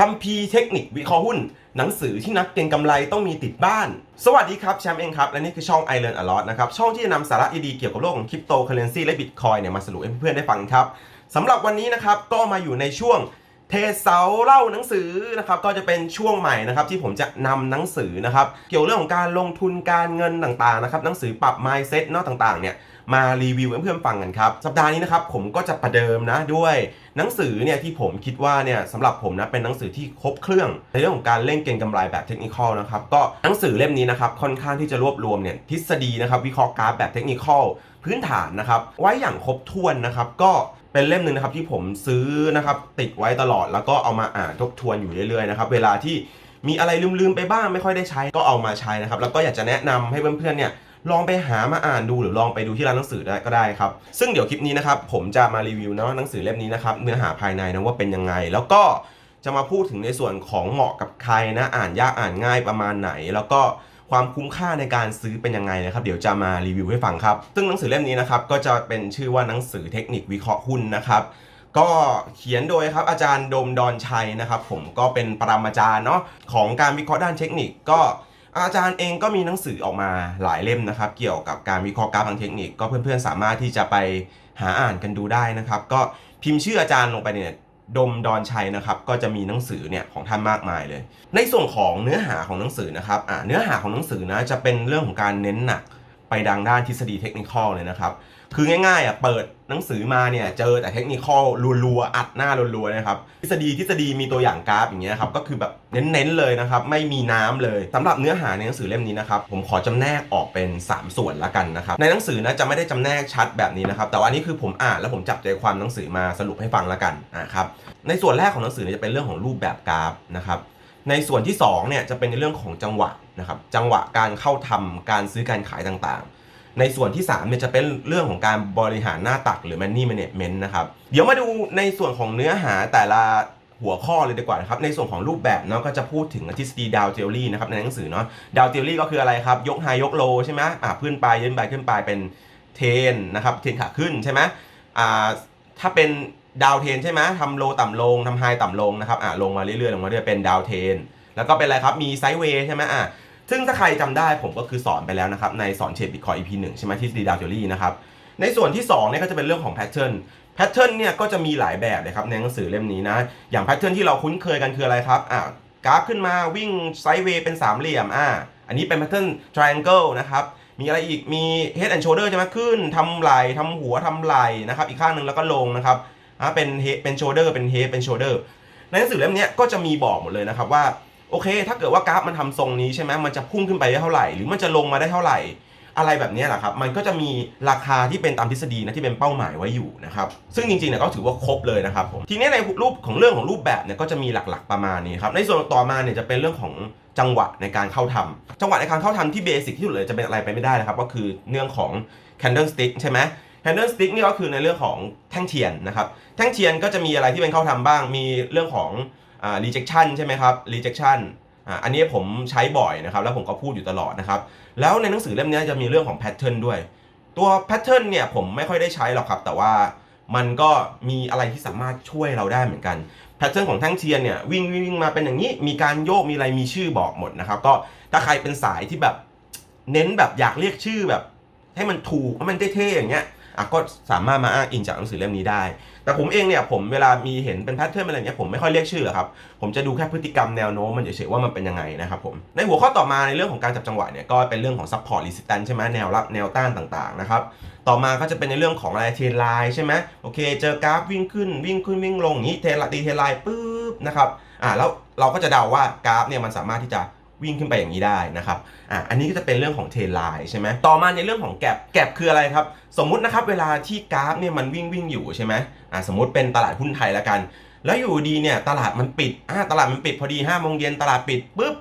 คัมภีเทคนิควิเคราะห์หุ้น หนังสือที่นักเก็งกำไรต้องมีติดบ้าน สวัสดีครับแชมป์เองครับ และนี่คือช่อง i Learn a lot นะครับ ช่องที่จะนำสาระดีๆเกี่ยวกับโลกของคริปโตเคอเรนซีและบิตคอยเนี่ยมาสรุปให้เพื่อนๆได้ฟังครับสำหรับวันนี้นะครับก็มาอยู่ในช่วง ทเสาเล่าหนังสือนะครับก็จะเป็นช่วงใหม่นะครับที่ผมจะนำหนังสือนะครับเกี่ยวเรื่องของการลงทุนการเงินต่างๆนะครับหนังสือปรับ mindset เนาะต่างๆเนี่ยมารีวิวให้เพื่อนๆฟังกันครับ สัปดาห์นี้นะครับผมก็จะประเดิมนะด้วยหนังสือเนี่ยที่ผมคิดว่าเนี่ยสำหรับผมนะเป็นหนังสือที่ครบเครื่อง ในเรื่องของการเล่นเก็งกำไรแบบเทคนิคนะครับก็หนังสือเล่มนี้นะครับค่อนข้างที่จะรวบรวมเนี่ยทฤษฎีนะครับวิเคราะห์กราฟแบบเทคนิคพื้นฐานนะครับไว้อย่างครบถ้วนนะครับก็ เป็นเล่มหนึ่งนะครับที่ผมซื้อนะครับติดไว้ตลอดแล้วก็เอามาอ่านทบทวนอยู่เรื่อยๆนะครับเวลาที่มีอะไรลืมๆไปบ้างไม่ค่อยได้ใช้ก็เอามาใช้นะครับแล้วก็อยากจะแนะนำให้เพื่อนๆเนี่ยลองไปหามาอ่านดูหรือลองไปดูที่ร้านหนังสือได้ก็ได้ครับ ซึ่งเดี๋ยวคลิปนี้นะครับผมจะมารีวิวนะหนังสือเล่มนี้นะครับเนื้อหาภายในนะว่าเป็นยังไง แล้วก็จะมาพูดถึงในส่วนของเหมาะกับใครนะอ่านยากอ่านง่ายประมาณไหน แล้วก็ ความคุ้มค่าในการซื้อเป็นยังไงนะครับ เดี๋ยวจะมารีวิวให้ฟังครับ ซึ่งหนังสือเล่มนี้นะครับก็จะเป็นชื่อว่าหนังสือเทคนิควิเคราะห์หุ้นนะครับ ก็เขียนโดยครับอาจารย์โดมดอนชัยนะครับ ผมก็เป็นปรมาจารย์เนาะของการวิเคราะห์ด้านเทคนิคก็อาจารย์เองก็มีหนังสือออกมาหลายเล่มนะครับ เกี่ยวกับการวิเคราะห์กราฟทางเทคนิค ก็เพื่อนๆสามารถที่จะไปหาอ่านกันดูได้นะครับ ก็พิมพ์ชื่ออาจารย์ลงไปเนี่ย ดมดอนชัยนะครับก็จะมีหนังสือเนี่ยของท่านมากมายเลย ในส่วนของเนื้อหาของหนังสือนะครับอ่าเนื้อหาของหนังสือนะจะเป็นเรื่องของการเน้นหนักไปดังด้านทฤษฎีเทคนิคเลยนะครับ คือง่ายๆอะเปิดหนังสือมาเนี่ยเจอแต่เทคนิคอลรัวๆอัดหน้ารัวๆนะครับทฤษฎีทฤษฎีมีตัวอย่างกราฟอย่างเงี้ยครับก็คือแบบเน้นๆเลยนะครับไม่มีน้ำเลยสำหรับเนื้อหาในหนังสือเล่มนี้นะครับผมขอจำแนกออกเป็น 3 ส่วนละกันนะครับในหนังสือนะจะไม่ได้จำแนกชัดแบบนี้นะครับแต่ว่าอันนี้คือผมอ่านแล้วผมจับใจความหนังสือมาสรุปให้ฟังละกันนะครับในส่วนแรกของหนังสือจะเป็นเรื่องของรูปแบบกราฟนะครับในส่วนที่2เนี่ยจะเป็นในเรื่องของจังหวะนะครับจังหวะการเข้าทำการซื้อการขายต่างๆ ในส่วนที่3เนี่ยจะเป็นเรื่องของการบริหารหน้าตักหรือ money management นะครับเดี๋ยวมาดูในส่วนของเนื้อหาแต่ละหัวข้อเลยดีกว่านะครับในส่วนของรูปแบบเนาะก็จะพูดถึงทฤษฎีดาวเทอรี่นะครับในหนังสือเนาะดาวเทอรี่ก็คืออะไรครับ ยกไฮยกโลใช่ไหมอ่าขึ้นไปยืนไปขึ้นไปเป็นเทนนะครับเทนขาขึ้นใช่ไหมอ่าถ้าเป็นดาวเทนใช่ไหมทำโลต่ำลงทำไฮต่ำลงนะครับอ่าลงมาเรื่อยๆลงมาเรื่อยเป็นดาวเทนแล้วก็เป็นอะไรครับมีไซด์เวย์ใช่ไหมอะ ซึ่งถ้าใครจำได้ผมก็คือสอนไปแล้วนะครับ ในสอนเชดบิตคอย EP 1ใช่ไหมที่ดีดาวเจอรี่นะครับ ในส่วนที่2เนี่ยก็จะเป็นเรื่องของแพทเทิร์นแพทเทิร์นเนี่ยก็จะมีหลายแบบเลยครับในหนังสือเล่มนี้นะ อย่างแพทเทิร์นที่เราคุ้นเคยกันคืออะไรครับอะกราฟขึ้นมาวิ่งไซด์เวย์เป็นสามเหลี่ยมอะอันนี้เป็นแพทเทิร์น triangle นะครับมีอะไรอีกมี head and shoulder ใช่ไหมขึ้นทำไหล่ทำหัวทำไหล่นะครับอีกข้างหนึ่งแล้วก็ลงนะครับอะเป็น head เป็น shoulder เป็น head เป็น shoulder ในหนังสือเล่มนี้ก็จะมีบอกหมดเลยนะครับว่า โอเค ถ้าเกิดว่ากราฟมันทำทรงนี้ใช่ไหมมันจะพุ่งขึ้นไปได้เท่าไหร่ หรือมันจะลงมาได้เท่าไหร่ อะไรแบบนี้แหละครับ มันก็จะมีราคาที่เป็นตามทฤษฎีนะที่เป็นเป้าหมายไว้อยู่นะครับ ซึ่งจริงๆเนี่ยก็ถือว่าครบเลยนะครับผม ทีนี้ในรูปของเรื่องของรูปแบบเนี่ยก็จะมีหลักๆประมาณนี้ครับ ในส่วนต่อมาเนี่ยจะเป็นเรื่องของจังหวะในการเข้าทำจังหวะในการเข้าทำที่เบสิกที่สุดเลยจะเป็นอะไรไปไม่ได้นะครับ ก็คือเรื่องของ candle stick ใช่ไหม candle stick นี่ก็คือในเรื่องของแท่งเทียนนะครับ แท่งเทียนก็จะมีอะไรที่เป็นเข้าทำบ้าง มีเรื่องของ อ่า rejection ใช่ไหมครับ rejection อ่าอันนี้ผมใช้บ่อยนะครับ แล้วผมก็พูดอยู่ตลอดนะครับ แล้วในหนังสือเล่มนี้จะมีเรื่องของ pattern ด้วย ตัว pattern เนี่ยผมไม่ค่อยได้ใช้หรอกครับ แต่ว่ามันก็มีอะไรที่สามารถช่วยเราได้เหมือนกัน pattern ของแท่งเทียนเนี่ยวิ่งวิ่งมาเป็นอย่างนี้ มีการโยกมีอะไรมีชื่อบอกหมดนะครับ ก็ถ้าใครเป็นสายที่แบบเน้นแบบอยากเรียกชื่อแบบ ให้มันถูกให้มันเท่ๆอย่างเงี้ย ก็สามารถมาอ้างอิงจากหนังสือเล่มนี้ได้ แต่ผมเองเนี่ยผมเวลามีเห็นเป็นแพทเทิร์นอะไรเงี้ยผมไม่ค่อยเรียกชื่อครับ ผมจะดูแค่พฤติกรรมแนวโน้มมันเฉยๆว่ามันเป็นยังไงนะครับผม ในหัวข้อต่อมาในเรื่องของการจับจังหวะเนี่ยก็เป็นเรื่องของ support resistance ใช่ไหมแนวรับแนวต้านต่างๆนะครับ ต่อมาก็จะเป็นในเรื่องของอะไรเทรนไลน์ใช่ไหมโอเค เจอกราฟวิ่งขึ้นวิ่งขึ้นวิ่งลงอย่างนี้เทรนตีเทรนไลน์ปุ๊บนะครับ อ่าแล้วเราก็จะเดาว่ากราฟเนี่ยมันสามารถที่จะ วิ่งขึ้นไปอย่างนี้ได้นะครับ อะ อันนี้ก็จะเป็นเรื่องของเทนไลน์ใช่ไหมต่อมาในเรื่องของแกลบแกลบคืออะไรครับ สมมุตินะครับเวลาที่กราฟเนี่ยมันวิ่งวิ่งอยู่ใช่ไหมอะสมมติเป็นตลาดหุ้นไทยแล้วกัน แล้วอยู่ดีเนี่ยตลาดมันปิด อะตลาดมันปิดพอดี5้าโมงเย็นตลาดปิดปุ๊บ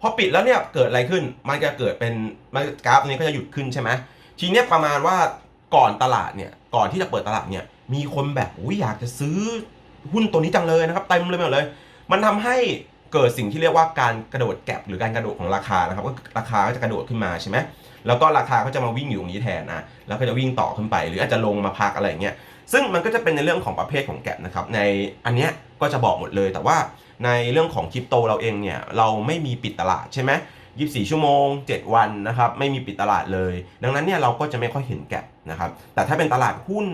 พอปิดแล้วเนี่ยเกิดอะไรขึ้น มันจะเกิดเป็นมันกราฟนี้ก็จะหยุดขึ้นใช่ไหมทีเนี้ยประมาณว่าก่อนตลาดเนี่ย ก่อนที่จะเปิดตลาดเนี่ย มีคนแบบอุ้ยอยากจะซื้อหุ้นตัวนี้จังเลยนะครับเต็มเลยหมดเลย มันทำให้ เกิดสิ่งที่เรียกว่าการกระโดดแก็บหรือการกระโดดของราคานะครับก็ราคาก็จะกระโดดขึ้นมาใช่ไหมแล้วก็ราคาก็จะมาวิ่งอยู่ตรงนี้แทนนะแล้วก็จะวิ่งต่อขึ้นไป หรืออาจจะลงมาพักอะไรเงี้ยซึ่งมันก็จะเป็นในเรื่องของประเภทของแก็บนะครับในอันเนี้ยก็จะบอกหมดเลย แต่ว่าในเรื่องของคริปโตเราเองเนี่ยเราไม่มีปิดตลาดใช่ไหม24 ชั่วโมง 7 วันนะครับไม่มีปิดตลาดเลย ดังนั้นเนี่ยเราก็จะไม่ค่อยเห็นแกลบนะครับแต่ถ้าเป็นตลาดหุ้น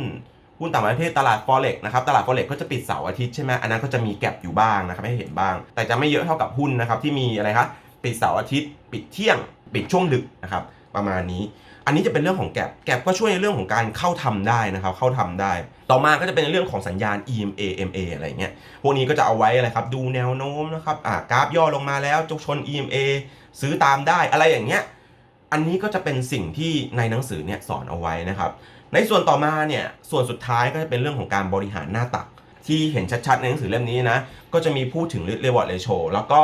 หุ้นต่างประเทศตลาด forex นะครับตลาด forex ก็จะปิดเสาร์อาทิตย์ใช่ไหมอันนั้นก็จะมีแกลบอยู่บ้างนะครับให้เห็นบ้าง แต่จะไม่เยอะเท่ากับหุ้นนะครับที่มีอะไรครับปิดเสาร์อาทิตย์ ปิดเที่ยง ปิดช่วงดึกนะครับประมาณนี้ อันนี้จะเป็นเรื่องของแกลบแกลบก็ช่วยในเรื่องของการเข้าทำได้นะครับ เข้าทำได้ ต่อมาก็จะเป็นเรื่องของสัญญาณ EMA MA อะไรเงี้ย พวกนี้ก็จะเอาไว้อะไรครับ ดูแนวโน้มนะครับ อ่ากราฟย่อลงมาแล้วจกชน EMA ซื้อตามได้อะไรอย่างเงี้ย อันนี้ก็จะเป็นสิ่งที่ในหนังสือเนี่ยสอนเอาไว้นะครับ ในส่วนต่อมาเนี่ยส่วนสุดท้ายก็จะเป็นเรื่องของการบริหารหน้าตัก ที่เห็นชัดๆในหนังสือเล่มนี้นะ ก็จะมีพูดถึง risk reward ratio แล้วก็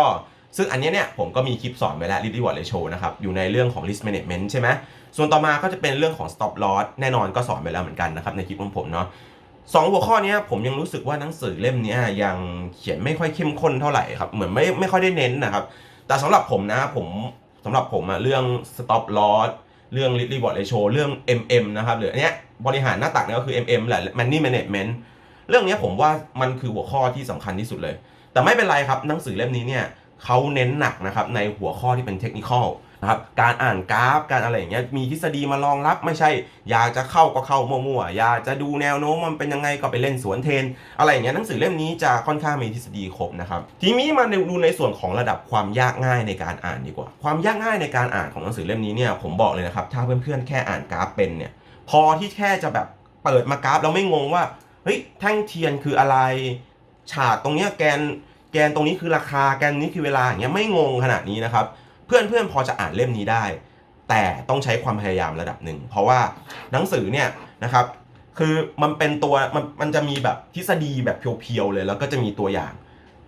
ซึ่งอันนี้เนี่ยผมก็มีคลิปสอนไว้แล้ว risk reward ratio นะครับ อยู่ในเรื่องของ risk management ใช่ไหมส่วนต่อมาก็จะเป็นเรื่องของ stop loss แน่นอนก็สอนไปแล้วเหมือนกันนะครับในคลิปของผมเนาะสองหัวข้อนี้ผมยังรู้สึกว่าหนังสือเล่มนี้ยังเขียนไม่ค่อยเข้มข้นเท่าไหร่ครับเหมือนไม่ไม่ค่อยได้เน้นนะครับแต่สำหรับผมนะผมสำหรับผมอะเรื่อง stop loss เรื่อง risk reward ratio เรื่อง MM นะครับหรืออันเนี้ยบริหารหน้าตักเนี่ยก็คือ MM แหละ money management เรื่องนี้ผมว่ามันคือหัวข้อที่สำคัญที่สุดเลย แต่ไม่เป็นไรครับหนังสือเล่มนี้เนี่ยเขาเน้นหนักนะครับในหัวข้อที่เป็นเทคนิคอล นะครับการอ่านกราฟการอะไรอย่างเงี้ยมีทฤษฎีมารองรับไม่ใช่ อยากจะเข้าก็เข้ามั่วๆอยากจะดูแนวโน้มมันเป็นยังไงก็ไปเล่นสวนเทน อะไรอย่างเงี้ยหนังสือเล่มนี้จะค่อนข้างมีทฤษฎีครบนะครับทีนี้มาดูในส่วนของระดับความยากง่ายในการอ่านดีกว่า ความยากง่ายในการอ่านของหนังสือเล่มนี้เนี่ยผมบอกเลยนะครับถ้าเพื่อนๆแค่อ่านกราฟเป็นเนี่ยพอที่แค่จะแบบเปิดมากราฟแล้วไม่งงว่าเฮ้ยแท่งเทียนคืออะไรฉากตรงเนี้ยแกนแกนตรงนี้คือราคาแกนนี้คือเวลาอย่างเงี้ยไม่งงขนาดนี้นะครับ เพื่อนเพื่อนพอจะอ่านเล่มนี้ได้ แต่ต้องใช้ความพยายามระดับหนึ่ง เพราะว่าหนังสือเนี่ยนะครับ คือมันเป็นตัวมันมันจะมีแบบทฤษฎีแบบเพียวๆเลย แล้วก็จะมีตัวอย่าง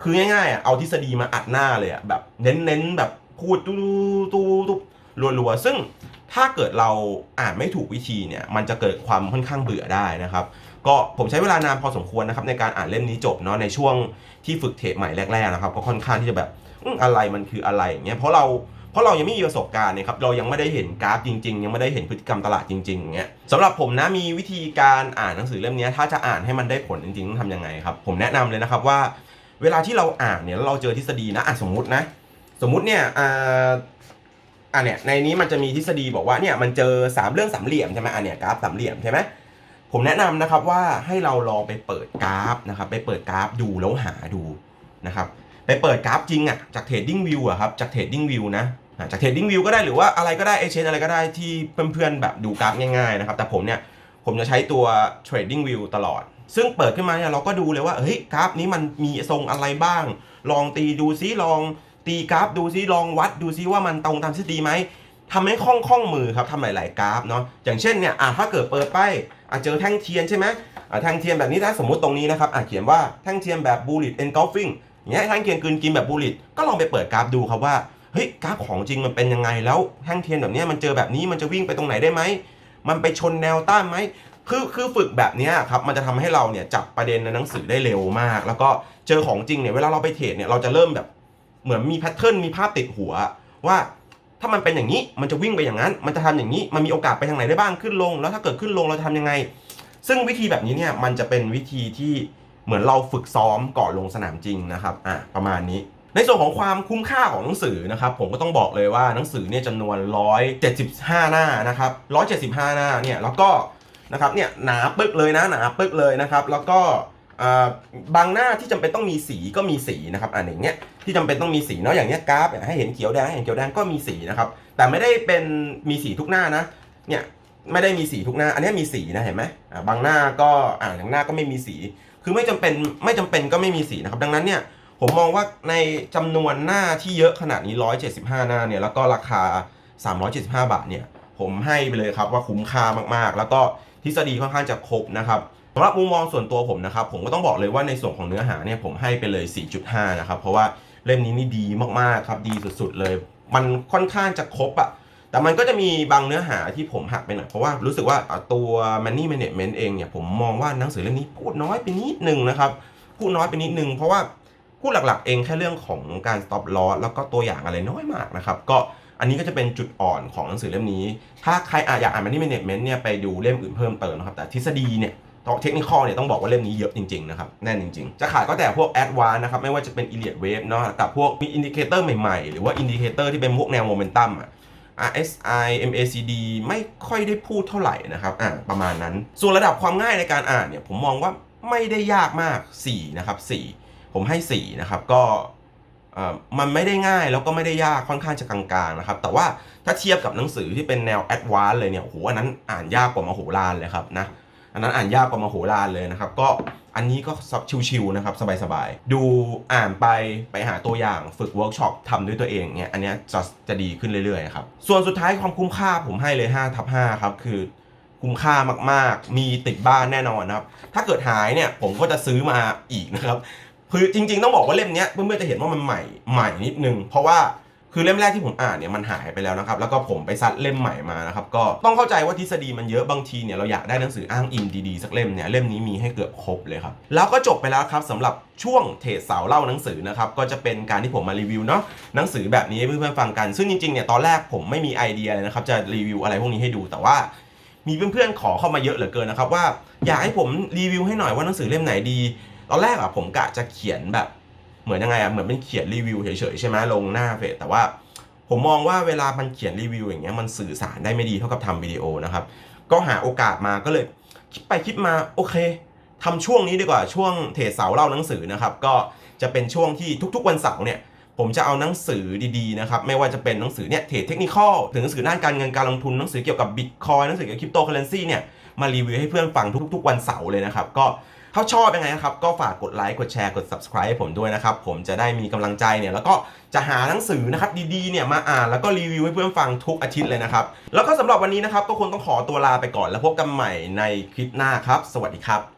คือง่ายๆอะเอาทฤษฎีมาอัดหน้าเลยอะแบบเน้นๆแบบพูดตู้ตู้ตู้รัวๆซึ่งถ้าเกิดเราอ่านไม่ถูกวิธีเนี่ย มันจะเกิดความค่อนข้างเบื่อได้นะครับ ก็ผมใช้เวลานานพอสมควรนะครับในการอ่านเล่มนี้จบเนาะในช่วงที่ฝึกเทรดใหม่แรกๆนะครับ ก็ค่อนข้างที่จะแบบ อะไรมันคืออะไรอย่างเงี้ยเพราะเราเพราะเรายังไม่มีประสบการณ์นี่ยครับเรายังไม่ได้เห็นกราฟจริง ๆ ยังไม่ได้เห็นพฤติกรรมตลาดจริงๆอย่างเงี้ยสำหรับผมนะมีวิธีการอ่านหนังสือเล่มนี้ถ้าจะอ่านให้มันได้ผลจริงๆต้องทำยังไงครับผมแนะนำเลยนะครับว่า เวลาที่เราอ่านเนี่ยแล้วเราเจอทฤษฎีนะอะสมมุตินะ สมมุติเนี่ยอ่าอะเนี่ยในนี้มันจะมีทฤษฎีบอกว่าเนี่ยมันเจอสามเรื่องสามเหลี่ยมใช่ไหมอะเนี่ยกราฟสามเหลี่ยมใช่ไหมผมแนะนำนะครับว่าให้เราลองไปเปิดกราฟนะครับ ไปเปิดกราฟดูแล้วหาดูนะครับ ไปเปิดกราฟจริงอะจาก Trading View อะครับจาก Trading View นะจาก Trading View ก็ได้หรือว่าอะไรก็ได้เอเชนอะไรก็ได้ที่เพื่อนๆแบบดูกราฟง่ายๆนะครับแต่ผมเนี่ยผมจะใช้ตัว Trading View ตลอด ซึ่งเปิดขึ้นมาเนี่ยเราก็ดูเลยว่าเฮ้ยกราฟนี้มันมีทรงอะไรบ้าง ลองตีดูซิลองตีกราฟดูซิลองวัดดูซิว่ามันตรงตามทฤษฎีไหมทำให้คล่องคล่องมือครับทำหลาย ๆ กราฟเนาะอย่างเช่นเนี่ยอะถ้าเกิดเปิดไปอะเจอแท่งเทียนใช่ไหมอะแท่งเทียนแบบนี้ถ้าสมมุติตรงนี้นะครับอะเขียนว่าแท่งเทียนแบบ bullet engulfing อย่างเงี้ยแท่งเทียนกลืนกินแบบ bullet ก็ลองไปเปิดกราฟดูครับว่าเฮ้ยกราฟของจริงมันเป็นยังไงแล้วแท่งเทียนแบบเนี้ยมันเจอแบบนี้มันจะวิ่งไปตรงไหนได้ไหมมันไปชนแนวต้านไหมคือคือฝึกแบบนี้ครับมันจะทำให้เราเนี่ยจับประเด็นในหนังสือได้เร็วมาก แล้วก็เจอของจริงเนี่ยเวลาเราไปเทรดเนี่ยเราจะเริ่มแบบเหมือนมีแพทเทิร์นมีภาพติดหัวว่าถ้ามันเป็นอย่างนี้มันจะวิ่งไปอย่างนั้น มันจะทำอย่างนี้มันมีโอกาสไปทางไหนได้บ้างขึ้นลง แล้วถ้าเกิดขึ้นลงเราจะทำยังไง ซึ่งวิธีแบบนี้เนี่ยมันจะเป็นวิธีที่ เหมือนเราฝึกซ้อมก่อนลงสนามจริงนะครับอะประมาณนี้ในส่วนของความคุ้มค่าของหนังสือนะครับผมก็ต้องบอกเลยว่าหนังสือเนี่ยจำนวน 175 หน้านะครับ 175 หน้าเนี่ยแล้วก็นะครับเนี่ยหนาปึ๊กเลยนะหนาปึ๊กเลยนะครับ แล้วก็อ่าบางหน้าที่จำเป็นต้องมีสีก็มีสีนะครับอันอย่างเงี้ยที่จำเป็นต้องมีสีเนาะอย่างเงี้ยกราฟให้เห็นเขียวแดงให้เห็นเขียวแดงก็มีสีนะครับแต่ไม่ได้เป็นมีสีทุกหน้านะเนี่ยไม่ได้มีสีทุกหน้า อันนี้มีสีนะเห็นไหมอ่าบางหน้าก็อ่าอย่างหน้าก็ไม่มีสี คือไม่จำเป็นไม่จำเป็นก็ไม่มีสีนะครับ ดังนั้นเนี่ยผมมองว่าในจำนวนหน้าที่เยอะขนาดนี้ 175 หน้าเนี่ยแล้วก็ราคา 375 บาทเนี่ยผมให้ไปเลยครับว่าคุ้มค่ามากๆ แล้วก็ทฤษฎีค่อนข้างจะครบนะครับสำหรับมุมมองส่วนตัวผมนะครับ ผมก็ต้องบอกเลยว่าในส่วนของเนื้อหาเนี่ยผมให้ไปเลย 4.5 นะครับ เพราะว่าเล่มนี้นี่ดีมากๆครับดีสุดๆเลย มันค่อนข้างจะครบอะ แต่มันก็จะมีบางเนื้อหาที่ผมหักไปหน่อยเพราะว่ารู้สึกว่าตัว Money Management เองเนี่ยผมมองว่าหนังสือเล่มนี้พูดน้อยไปนิดนึงนะครับพูดน้อยไปนิดนึงเพราะว่าพูดหลักๆเองแค่เรื่องของการ stop loss แล้วก็ตัวอย่างอะไรน้อยมากนะครับก็อันนี้ก็จะเป็นจุดอ่อนของหนังสือเล่มนี้ ถ้าใครอยากอ่าน Money Management เนี่ยไปดูเล่มอื่นเพิ่มเติมนะครับแต่ทฤษฎีเนี่ยเทคนิคเนี่ยต้องบอกว่าเล่มนี้เยอะจริงๆนะครับแน่นจริงๆ จะขายก็แต่พวกแอดวานนะครับไม่ว่าจะเป็น i l i o t Wave เนาะกับพวกมีอินดิเคเตอร์ใหม่ๆ หรือว่าอินดิเคเตอร์ที่เป็นพวกแนวโมเมนตัมอะ RSI MACD ไม่ค่อยได้พูดเท่าไหร่นะครับอ่าประมาณนั้น ส่วนระดับความง่ายในการอ่านเนี่ยผมมองว่าไม่ได้ยากมาก 4 นะครับ 4 ผมให้ 4 นะครับ ก็มันไม่ได้ง่ายแล้วก็ไม่ได้ยากค่อนข้างจะกลางๆนะครับ แต่ว่าถ้าเทียบกับหนังสือที่เป็นแนวแอดวานเลยเนี่ยโอ้โหอันนั้นอ่านยากกว่ามโหรานเลยครับนะ อันนั้นอ่านยากกว่ามโหฬารเลยนะครับ ก็อันนี้ก็ชิวๆนะครับ สบายๆ ดูอ่านไปไปหาตัวอย่างฝึกเวิร์กช็อปทำด้วยตัวเองเนี่ยอันเนี้ยจะจะดีขึ้นเรื่อยๆครับ ส่วนสุดท้ายความคุ้มค่าผมให้เลย5ทับ5ครับ คือคุ้มค่ามากๆ มีติดบ้านแน่นอนนะครับ ถ้าเกิดหายเนี่ยผมก็จะซื้อมาอีกนะครับ คือจริงๆ ต้องบอกว่าเล่มเนี้ยเพื่อนๆจะเห็นว่ามันใหม่ใหม่นิดนึง เพราะว่า คือเล่มแรกที่ผมอ่านเนี่ยมันหายไปแล้วนะครับ แล้วก็ผมไปซัดเล่มใหม่มานะครับ ก็ต้องเข้าใจว่าทฤษฎีมันเยอะบางทีเนี่ยเราอยากได้หนังสืออ้างอิงดีๆสักเล่มเนี่ยเล่มนี้มีให้เกือบครบเลยครับ แล้วก็จบไปแล้วครับสำหรับช่วงเทรดเสาวเล่าหนังสือนะครับก็จะเป็นการที่ผมมารีวิวเนาะหนังสือแบบนี้ให้เพื่อนๆฟังกัน ซึ่งจริงๆเนี่ยตอนแรกผมไม่มีไอเดียเลยนะครับจะรีวิวอะไรพวกนี้ให้ดูแต่ว่ามีเพื่อนๆขอเข้ามาเยอะเหลือเกินนะครับว่าอยากให้ผมรีวิวให้หน่อยว่าหนังสือเล่มไหนดี ตอนแรกอะผมกะจะเขียนแบบ เหมือนยังไงอะเหมือนเป็นเขียนรีวิวเฉยๆใช่ไหมลงหน้าเฟซแต่ว่าผมมองว่าเวลามันเขียนรีวิวอย่างเงี้ยมันสื่อสารได้ไม่ดีเท่ากับทำวิดีโอนะครับ ก็หาโอกาสมาก็เลยคิดไปคิดมาโอเคทำช่วงนี้ดีกว่าช่วงเทเสาเล่าหนังสือนะครับ ก็จะเป็นช่วงที่ทุกๆวันเสาร์เนี่ยผมจะเอาหนังสือดีๆนะครับ ไม่ว่าจะเป็นหนังสือเนี่ยเทรดเทคนิคอลถึงหนังสือด้านการเงินการลงทุนหนังสือเกี่ยวกับบิตคอยหนังสือเกี่ยวกับคริปโตเคอเรนซีเนี่ยมารีวิวให้เพื่อนฟังทุกๆวันเสาร์เลยนะครับ ก็ ถ้าชอบยังไงนะครับ ก็ฝากกดไลค์กดแชร์กด subscribe ให้ผมด้วยนะครับ ผมจะได้มีกำลังใจเนี่ยแล้วก็จะหาหนังสือนะครับดีๆเนี่ยมาอ่านแล้วก็รีวิวให้เพื่อนฟังทุกอาทิตย์เลยนะครับ แล้วก็สำหรับวันนี้นะครับก็คงต้องขอตัวลาไปก่อนแล้วพบกันใหม่ในคลิปหน้าครับ สวัสดีครับ